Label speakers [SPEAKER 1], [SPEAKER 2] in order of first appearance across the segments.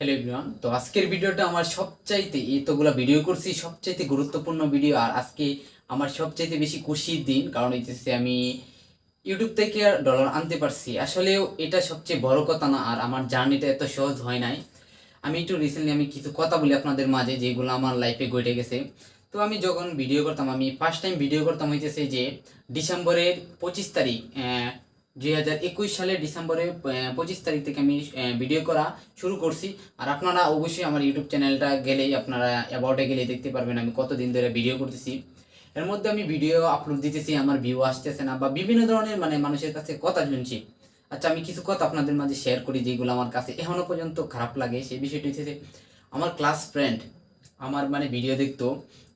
[SPEAKER 1] Hello everyone তো আজকের ভিডিওটা আমার সবচাইতে, এতগুলো ভিডিও করছি, সবচাইতে গুরুত্বপূর্ণ ভিডিও আর আজকে আমার সবচাইতে বেশি খুশির দিন, কারণ হইতেছে আমি ইউটিউব থেকে ডলার আনতে পারছি। আসলেও এটা সবচেয়ে বড় কথা না, আর আমার জার্নিটা এত সহজ হয় নাই। আমি একটু রিসেন্টলি আমি কিছু কথা বলি আপনাদের মাঝে, যেগুলো আমার লাইফে ঘটে গেছে। তো আমি যখন ভিডিও করতাম, আমি ফার্স্ট টাইম ভিডিও করতাম হইতেছে যে ডিসেম্বরের পঁচিশ তারিখ দুই হাজার একুশ সালের ডিসেম্বরের পঁচিশ তারিখ থেকে আমি ভিডিও করা শুরু করছি। আর আপনারা অবশ্যই আমার ইউটিউব চ্যানেলটা গেলেই আপনারা অ্যাবাউটে গেলেই দেখতে পারবেন আমি কতদিন ধরে ভিডিও করতেছি। এর মধ্যে আমি ভিডিও আপলোড দিতেছি, আমার ভিউ আসতেছে না বা বিভিন্ন ধরনের মানে মানুষের কাছে কথা শুনছি। আচ্ছা আমি কিছু কথা আপনাদের মাঝে শেয়ার করি যেগুলো আমার কাছে এখনও পর্যন্ত খারাপ লাগে। সেই বিষয়টি হচ্ছে আমার ক্লাস ফ্রেন্ড আমার মানে ভিডিও দেখতো।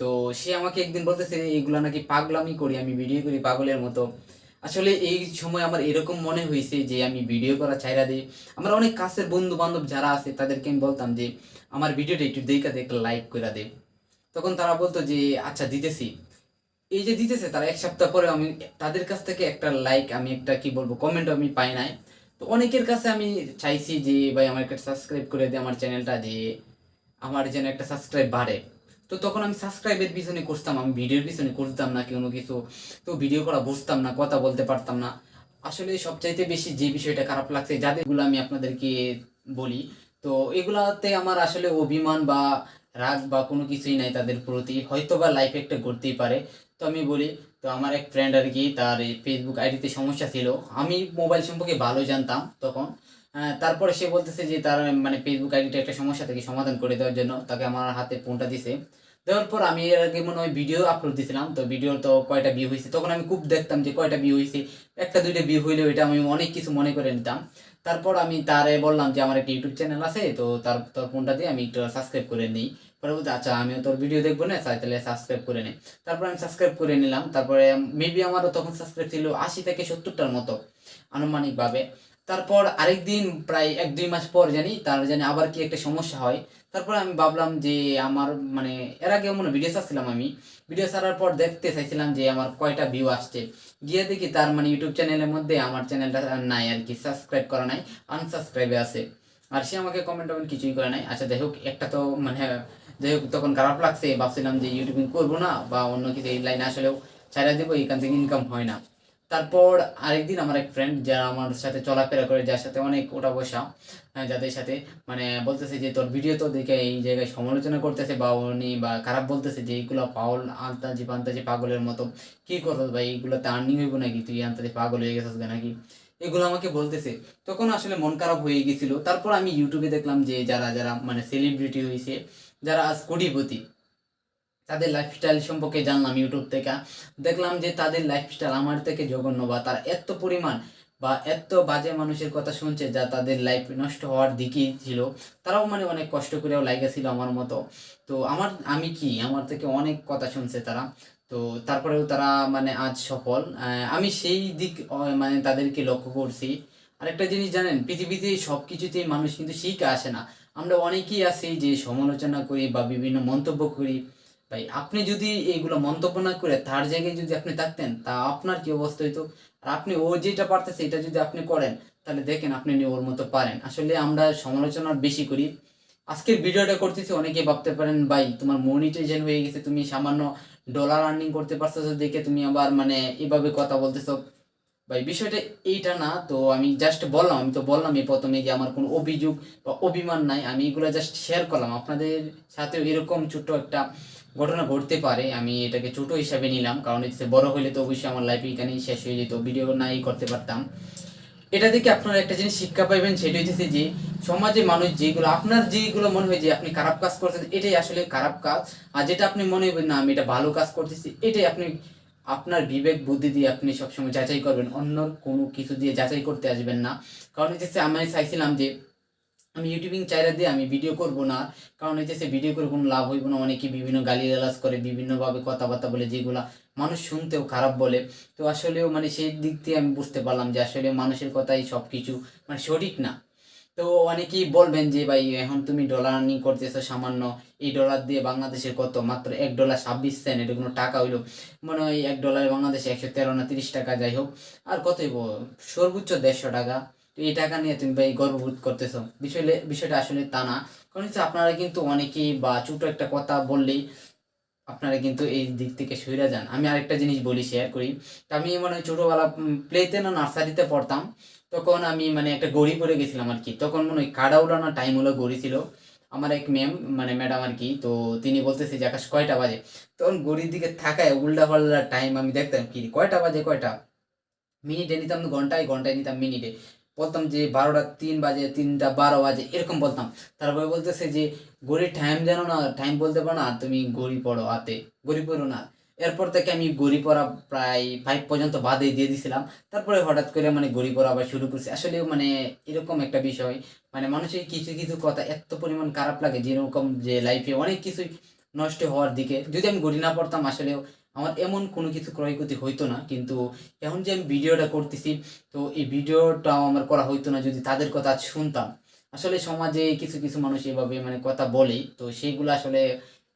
[SPEAKER 1] তো সে আমাকে একদিন বলতেছে এইগুলো নাকি পাগলামি করি, আমি ভিডিও করি পাগলের মতো। আসলে এই সময় আমার এরকম মনে হয়েছে যে আমি ভিডিও করা ছাইরা দিই। আমার অনেক কাছের বন্ধু বান্ধব যারা আছে, তাদেরকে আমি বলতাম যে, আমার ভিডিওটা একটু দেখা দেখ লাইক করে দে। তখন তারা বলতো যে আচ্ছা দিতেছি। এই যে দিতেছে, তারা এক সপ্তাহ পরে আমি, তাদের কাছ থেকে একটা লাইক আমি একটা কি বলব কমেন্ট আমি পাই নাই। তো অনেকের কাছে আমি চাইছি যে, ভাই, আমার একটা সাবস্ক্রাইব করে দে, আমার চ্যানেলটা যে আমার যেন একটা সাবস্ক্রাইব বাড়ে। তো তখন আমি সাবস্ক্রাইবের পিছনে করতাম, আমি ভিডিওর পিছনে করতাম না, কোনো কিছু। তো ভিডিও করা বুঝতাম না, কথা বলতে পারতাম না। আসলে সবচাইতে বেশি যে বিষয়টা খারাপ লাগছে, যাদেরগুলো আমি আপনাদেরকে বলি, তো এগুলাতে আমার আসলে অভিমান বা রাগ বা কোনো কিছুই নাই তাদের প্রতি। হয়তো বা লাইফে একটা ঘটতেই পারে। তো আমি বলি, তো আমার এক ফ্রেন্ড আর কি, তার এই ফেসবুক আইডিতে সমস্যা ছিল। আমি মোবাইল সম্পর্কে ভালো জানতাম তখন। তারপরে সে বলতেছে যে তার মানে ফেসবুক আইডিটা একটা সমস্যা থেকে সমাধান করে দেওয়ার জন্য। তাকে আমার হাতে ফোনটা দিছে। দেওয়ার পর আমি এর আগে মনে হয় ভিডিও আপলোড দিয়েছিলাম তো ভিডিও তো কয়টা ভিউ হয়েছে, তখন আমি খুব দেখতাম যে কয়টা ভিউ হয়েছে, একটা দুইটা ভিউ হইলেও এটা আমি অনেক কিছু মনে করে নিতাম। তারপর আমি তারে বললাম যে আমার একটা ইউটিউব চ্যানেল আছে, তো তার, তোর ফোনটা দিয়ে আমি একটু সাবস্ক্রাইব করে নিই। পরে বলতে আচ্ছা আমিও তোর ভিডিও দেখব না তাহলে সাবস্ক্রাইব করে নে। তারপর আমি সাবস্ক্রাইব করে নিলাম, তারপরে মেবি আমারও তখন সাবস্ক্রাইব ছিল আশি থেকে সত্তরটার মতো, আনুমানিকভাবে। তারপর আরেকদিন প্রায় এক দুই মাস পর জানি, তার জানি আবার কি একটা সমস্যা হয় তারপর আমি ভাবলাম যে আমার মানে এর আগে মনে ভিডিও ছাড়ছিলাম আমি। ভিডিও ছাড়ার পর দেখতে চাইছিলাম যে আমার কয়টা ভিউ আসছে। গিয়ে দেখি তার মানে ইউটিউব চ্যানেলের মধ্যে আমার চ্যানেলটা নাই আর কি সাবস্ক্রাইব করা নাই আনসাবস্ক্রাইবে আছে। আর সে আমাকে কমেন্ট টমেন্ট কিছুই করে নাই। আচ্ছা যাই হোক একটা তো মানে যাই হোক তখন খারাপ লাগছে। ভাবছিলাম যে ইউটিউবিং করব না বা অন্য কিছু এই লাইনে আসলেও ছাড়া দেবো, এখান থেকে ইনকাম হয় না। তারপর আরেকদিন আমার এক ফ্রেন্ড যারা আমার সাথে চলাফেরা করে যার সাথে অনেক ওটা বসা হ্যাঁ, যাদের সাথে মানে বলতেছে যে তোর ভিডিও তো দেখে এই জায়গায় সমালোচনা করতেছে বা উনি বা খারাপ বলতেছে যে এইগুলো পাগল আন্তাজি পান্তাজি পাগলের মতো। কি করতো ভাই? এইগুলোতে আর্নিং হইব নাকি? তুই আন্তাজি পাগল হয়ে গেছিস নাকি? এগুলো আমাকে বলতেছে। তখন আসলে মন খারাপ হয়ে গেছিল। তারপর আমি ইউটিউবে দেখলাম যে যারা যারা মানে সেলিব্রিটি হয়েছে যারা আজ কোটিপতি তাদের লাইফস্টাইল সম্পর্কে জানলাম ইউটিউব থেকে। দেখলাম যে তাদের লাইফস্টাইল আমার থেকে জঘন্য বা তার এত পরিমাণ বা এত বাজে মানুষের কথা শুনছে যা তাদের লাইফ নষ্ট হওয়ার দিকেই ছিল। তারাও মানে অনেক কষ্ট করেও লাইগেছিল আমার মতো। তো আমার, আমি কি? আমার থেকে অনেক কথা শুনছে তারা। তো তারপরেও তারা মানে আজ সফল। আমি সেই দিক মানে তাদেরকে লক্ষ্য করছি। আরেকটা জিনিস জানেন, পৃথিবীতে সব কিছুতেই মানুষ কিন্তু শিখে আসে না। আমরা অনেকেই আছি যে সমালোচনা করি বা বিভিন্ন মন্তব্য করি। ভাই আপনি যদি এইগুলো মন্তব্য না করে তার জায়গায় যদি আপনি থাকতেন, তা আপনার কি অবস্থা হইতো? আর আপনি ও যেটা পারতেছে এটা যদি আপনি করেন, তাহলে দেখেন আপনি ওর মতো পারেন। আসলে আমরা সমালোচনা বেশি করি। আজকের ভিডিওটা করতেছি, অনেকে ভাবতে পারেন, ভাই, তোমার মনিটাইজেশন হয়ে গেছে, তুমি সামান্য ডলার আর্নিং করতে পারতেছো দেখে, তুমি আবার মানে এভাবে কথা বলতেছো। ভাই, বিষয়টা এইটা না, তো আমি জাস্ট বললাম, আমি তো বললাম এই প্রথমে যে আমার কোনো অভিযোগ বা অভিমান নাই, আমি এগুলো জাস্ট শেয়ার করলাম। আপনাদের সাথে এরকম ছোট্ট একটা ঘটনা ঘটতে পারে, আমি এটাকে ছোট হিসাবে নিলাম, কারণ হচ্ছে বড় হলে তো অবশ্যই আমার লাইফ এখানেই শেষ হয়ে যেত ভিডিও নাই করতে পারতাম। এটা থেকে আপনারা একটা জিনিস শিক্ষা পাইবেন, সেটা হচ্ছে যে, সমাজে মানুষ যেগুলো, আপনার যেগুলো মনে হয় যে আপনি খারাপ কাজ করছেন, এটাই আসলে খারাপ কাজ, আর যেটা আপনি মনে হইবেন না, আমি এটা ভালো কাজ করতেছি, এটাই আপনি, আপনার বিবেক, বুদ্ধি দিয়ে আপনি সবসময় যাচাই করবেন, অন্য কোনো কিছু দিয়ে যাচাই করতে আসবেন না। কারণ হচ্ছে আমি চাইছিলাম যে আমি ইউটিউবিং চাইরা দিয়ে আমি ভিডিও করব না। কারণ হচ্ছে ভিডিও করে কোনো লাভ হইব না। অনেকে বিভিন্ন গালি গালাজ করে, বিভিন্নভাবে কথাবার্তা বলে, যেগুলা মানুষ শুনতেও খারাপ বলে। তো আসলেও মানে সেই দিক দিয়ে আমি বুঝতে পারলাম যে আসলে মানুষের কথাই সব কিছু মানে সঠিক না। তো অনেকেই বলবেন যে, ভাই, এখন তুমি ডলার আর্নিং করতেছো সামান্য। এই ডলার দিয়ে বাংলাদেশের কত? মাত্র এক ডলার ছাব্বিশ সেন্ট এটা কোনো টাকা হইল? মনে হয় এক ডলার বাংলাদেশে একশো তেরো না তিরিশ টাকা, যাই হোক। আর কত হইব? সর্বোচ্চ দেড়শো টাকা। তো এই টাকা নিয়ে তুমি ভাই গর্ববোধ করতেছো। বিষয় বিষয়টা আসলে তা না। কারণ হচ্ছে আপনারা কিন্তু অনেকেই বা ছোটো একটা কথা বললেই আপনারা কিন্তু এই দিক থেকে সইরা যান। আমি আরেকটা জিনিস বলি শেয়ার করি। তা আমি মানে ছোটোবেলা প্লেতে না নার্সারিতে পড়তাম, তখন আমি মানে একটা গড়ি পরে গেছিলাম আর কি। তখন মনে হয় কাড়া উড়ানো টাইম হলো গড়ি ছিল। আমার এক ম্যাম মানে ম্যাডাম আর কি, তো তিনি বলতেছে যে, আকাশ, কয়টা বাজে? তখন গড়ির দিকে থাকায় উল্টা পাল্টা টাইম আমি দেখতাম কি, কয়টা বাজে, কয়টা? মিনিটে নিতাম ঘন্টায় ঘন্টায় নিতাম মিনিটে বলতাম যে বারোটা তিন বাজে, তিনটা বারো বাজে, এরকম বলতাম। তারপরে বলতেছে যে গড়ির টাইম জানো না টাইম বলতে পারো না, তুমি গড়ি পড়ো হাতে গড়ি পড়ো না। এরপর থেকে আমি গড়ি পড়া প্রায় ফাইভ পর্যন্ত বাদে দিয়ে দিছিলাম। তারপরে হঠাৎ করে মানে গড়ি পড়া আবার শুরু করছি। আসলে মানে এরকম একটা বিষয় মানে মানুষের কিছু কিছু কথা এত পরিমাণ খারাপ লাগে, যেরকম যে লাইফে অনেক কিছুই নষ্ট হওয়ার দিকে। যদি আমি গড়ি না পড়তাম, আসলেও আমার এমন কোনো কিছু ক্ষয়ক্ষতি হইতো না, কিন্তু এখন যে আমি ভিডিওটা করতেছি, তো এই ভিডিওটাও আমার করা হইতো না যদি তাদের কথা শুনতাম। আসলে সমাজে কিছু কিছু মানুষ এভাবে মানে কথা বলে, তো সেইগুলো আসলে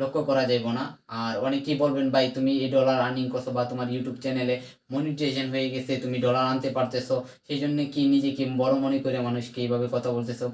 [SPEAKER 1] লক্ষ্য করা যাইব না। আর অনেকেই বলবেন, ভাই, তুমি এই ডলার আর্নিং করছ বা তোমার ইউটিউব চ্যানেলে মনিটাইজেশন হয়ে গেছে, তুমি ডলার আনতে পারতেছো। সেই জন্য কি নিজেকে বড় মনে করে মানুষকে এইভাবে কথা বলতেছো?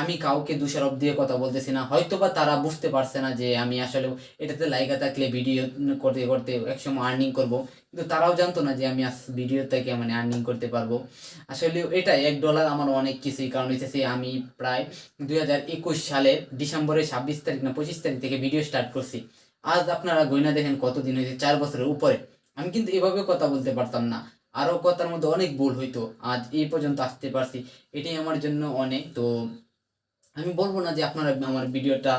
[SPEAKER 1] আমি কাউকে দোষারোপ দিয়ে কথা বলতেছি না। হয়তো বা তারা বুঝতে পারছে না যে আমি আসলে এটাতে লাইগা থাকলে ভিডিও করতে করতে একসময় আর্নিং করব। কিন্তু তারাও জানতো না যে আমি আজ ভিডিও থেকে মানে আর্নিং করতে পারব। আসলে এটা এক ডলার আমার অনেক কিছুই। কারণ হচ্ছে আমি প্রায় দুই হাজার একুশ সালের ডিসেম্বরের ছাব্বিশ তারিখ না পঁচিশ তারিখ থেকে ভিডিও স্টার্ট করছি। আজ আপনারা গয়না দেখেন কতদিন হয়েছে চার বছরের উপরে। আমি কিন্তু এভাবে কথা বলতে পারতাম না। আরও কথার মধ্যে অনেক ভুল হইতো। আজ এই পর্যন্ত আসতে পারছি। এটাই আমার জন্য অনেক। তো আমি বলব না যে আপনারা আমার ভিডিওটা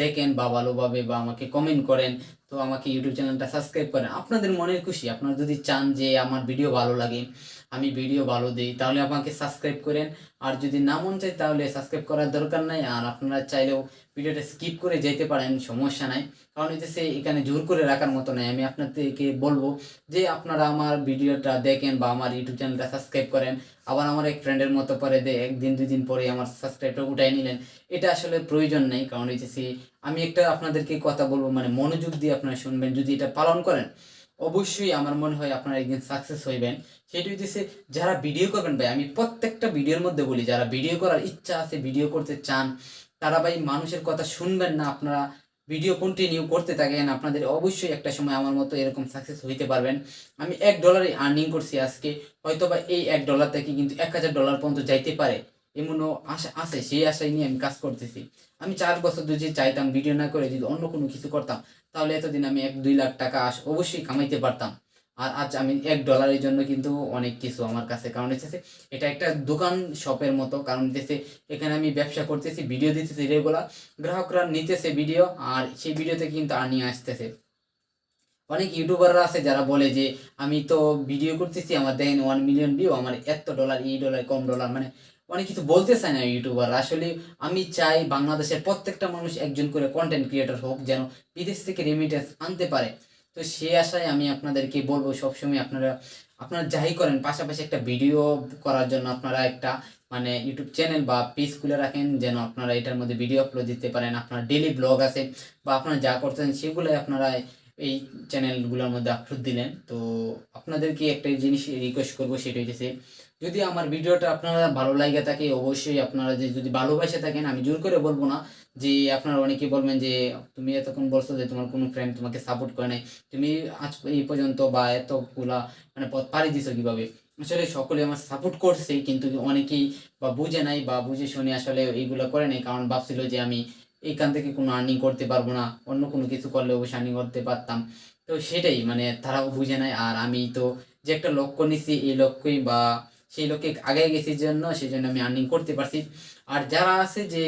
[SPEAKER 1] দেখেন বা ভালোভাবে বা আমাকে কমেন্ট করেন, তো আমাকে ইউটিউব চ্যানেলটা সাবস্ক্রাইব করেন। আপনাদের মনের খুশি। আপনারা যদি চান যে আমার ভিডিও ভালো লাগে আমি ভিডিও ভালো দিই, তাহলে আমাকে সাবস্ক্রাইব করেন। আর যদি না মন চাই তাহলে সাবস্ক্রাইব করার দরকার নাই। আর আপনারা চাইলেও ভিডিওটা স্কিপ করে যেতে পারেন, সমস্যা নাই। কারণ হচ্ছে এখানে জোর করে রাখার মতো নাই। আমি আপনাদেরকে বলব যে আপনারা আমার ভিডিওটা দেখেন বা আমার ইউটিউব চ্যানেলটা সাবস্ক্রাইব করেন। আবার আমার এক ফ্রেন্ডের মতো পরে দে, একদিন, দুই দিন পরে আমার সাবস্ক্রাইবটা উঠাই নিলেন। এটা আসলে প্রয়োজন নেই, কারণ হচ্ছে আমি একটা আপনাদেরকে কথা বলব মানে মনোযোগ দিয়ে আপনারা শুনবেন। যদি এটা পালন করেন অবশ্যই আমার মনে হয় আপনারা একদিন সাকসেস হইবেন। সেটা হইতেছে, যারা ভিডিও করবেন ভাই, আমি প্রত্যেকটা ভিডিওর মধ্যে বলি, যারা ভিডিও করার ইচ্ছা আছে ভিডিও করতে চান, তারা ভাই মানুষের কথা শুনবেন না, আপনারা ভিডিও কন্টিনিউ করতে থাকেন, আপনাদের অবশ্যই একটা সময় আমার মতো এরকম সাকসেস হইতে পারবেন। আমি এক ডলারে আর্নিং করছি আজকে হয়তো বা এই এক ডলার থেকে কিন্তু এক হাজার ডলার পর্যন্ত যাইতে পারে। এমনও আশা, আছে, সেই আশাই নিয়ে আমি কাজ করতেছি। আমি চার বছর যদি চাইতাম ভিডিও না করে যদি অন্য কোনো কিছু করতাম, তাহলে এতদিন আমি এক দুই লাখ টাকা অবশ্যই কামাইতে পারতাম। আর আজ আমি এক ডলারের জন্য কিন্তু অনেক কিছু আমার কাছে কারণ হচ্ছে এটা একটা দোকান শপের মতো। কারণ হচ্ছে এখানে আমি ব্যবসা করতেছি ভিডিও দিতেছি রেগুলার গ্রাহকরা নিতেছে ভিডিও আর সেই ভিডিওতে কিন্তু আর্নিং আসতেছে। অনেক ইউটিউবাররা আছে যারা বলে যে, আমি তো ভিডিও করতেছি, আমার দেখেন ওয়ান মিলিয়ন ভিউ আমার এত ডলার এই ডলার কম ডলার মানে অনেক কিছু বলতে চায় না ইউটিউবার। আসলে আমি চাই বাংলাদেশের প্রত্যেকটা মানুষ একজন করে কন্টেন্ট ক্রিয়েটর হোক যেন বিদেশ থেকে রেমিটেন্স আনতে পারে। তো সেই আশায় আমি আপনাদেরকে বলব, সবসময় আপনারা আপনারা যাই করেন, পাশাপাশি একটা ভিডিও করার জন্য আপনারা একটা মানে ইউটিউব চ্যানেল বা পেজ খুলে রাখেন যেন আপনারা এটার মধ্যে ভিডিও আপলোড দিতে পারেন। আপনার ডেলি ব্লগ আছে বা আপনারা যা করতেছেন সেগুলোই আপনারা এই চ্যানেলগুলোর মধ্যে আপলোড দিলেন। তো আপনাদেরকে একটা জিনিস রিকোয়েস্ট করব, সেটা হচ্ছে যদি আমার ভিডিওটা আপনারা ভালো লাগে থাকে, অবশ্যই আপনারা যে যদি ভালোবাসে থাকেন, আমি জোর করে বলব না যে আপনারা অনেকে বলবেন যে, তুমি এতক্ষণ বলছো যে তোমার কোনো ফ্রেন্ড তোমাকে সাপোর্ট করে নাই। তুমি আজ এই পর্যন্ত বা এতগুলা মানে পথ পাড়ি দিছো কীভাবে? আসলে সকলে আমার সাপোর্ট করছে, কিন্তু অনেকেই বা বুঝে নাই বা বুঝে শুনে আসলে এইগুলো করে নাই। কারণ ভাবছিল যে আমি এইখান থেকে কোনো আর্নিং করতে পারব না, অন্য কোনো কিছু করলে অবশ্যই আর্নিং করতে পারতাম। তো সেটাই মানে তারাও বুঝে নাই। আর আমি তো যে একটা লক্ষ্য নিছি, এই লক্ষ্যই বা সেই লক্ষ্যে আগে গেছি জন্য, সেই জন্য আমি আর্নিং করতে পারছি। আর যারা আছে যে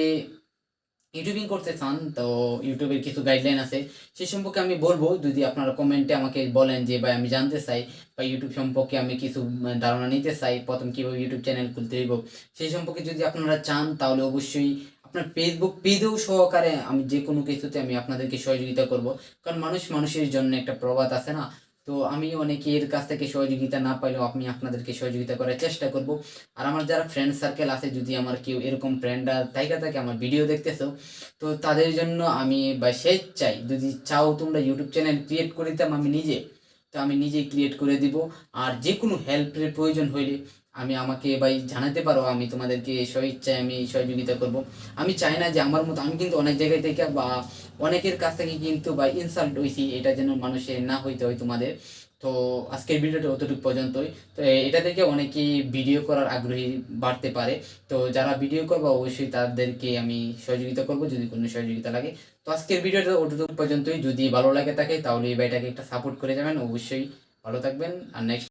[SPEAKER 1] ইউটিউবিং করতে চান, তো ইউটিউবের কিছু গাইডলাইন আছে, সেই সম্পর্কে আমি বলব। যদি আপনারা কমেন্টে আমাকে বলেন যে, ভাই, আমি জানতে চাই বা ইউটিউব সম্পর্কে আমি কিছু ধারণা নিতে চাই, প্রথম কীভাবে ইউটিউব চ্যানেল খুলতে হইব? সেই সম্পর্কে যদি আপনারা চান, তাহলে অবশ্যই আপনার ফেসবুক পেজেও সহকারে আমি যে কোনো কিছুতে আমি আপনাদেরকে সহযোগিতা করব। কারণ মানুষ মানুষের জন্য একটা প্রবাদ আছে না? তো আমি অনেকের কাছ থেকে সহযোগিতা না পাইলেও আমি আপনাদেরকে সহযোগিতা করার চেষ্টা করব। আর আমার যারা ফ্রেন্ড সার্কেল আছে, যদি আমার কেউ এরকম ফ্রেন্ডরা তাইকা থাকে, আমার ভিডিও দেখতেছো, তো তাদের জন্য আমি বা সে চাই, যদি চাও তোমরা ইউটিউব চ্যানেল ক্রিয়েট করে দিতাম আমি নিজে, তো আমি নিজেই ক্রিয়েট করে দিব। আর যে কোনো হেল্পের প্রয়োজন হইলে আমি আমাকে ভাই জানাতে পারো, আমি তোমাদেরকে স্বইচ্ছায় আমি সহযোগিতা করব। আমি চাই না যে আমার মতো, আমি কিন্তু অনেক জায়গায় থেকে বা অনেকের কাছ থেকে কিন্তু বা ইনসাল্ট হয়েছি এটা যেন মানুষের না হইতে হয় তোমাদের। তো আজকের ভিডিওটা অতটুকু পর্যন্তই। তো এটা থেকে অনেকেই ভিডিও করার আগ্রহী বাড়তে পারে। তো যারা ভিডিও করবে, অবশ্যই তাদেরকে আমি সহযোগিতা করব, যদি কোনো সহযোগিতা লাগে। তো আজকের ভিডিওটা অতটুকু পর্যন্তই। যদি ভালো লাগে থাকে, তাহলে এই ভাইটাকে একটা সাপোর্ট করে যাবেন। অবশ্যই ভালো থাকবেন। আর নেক্সট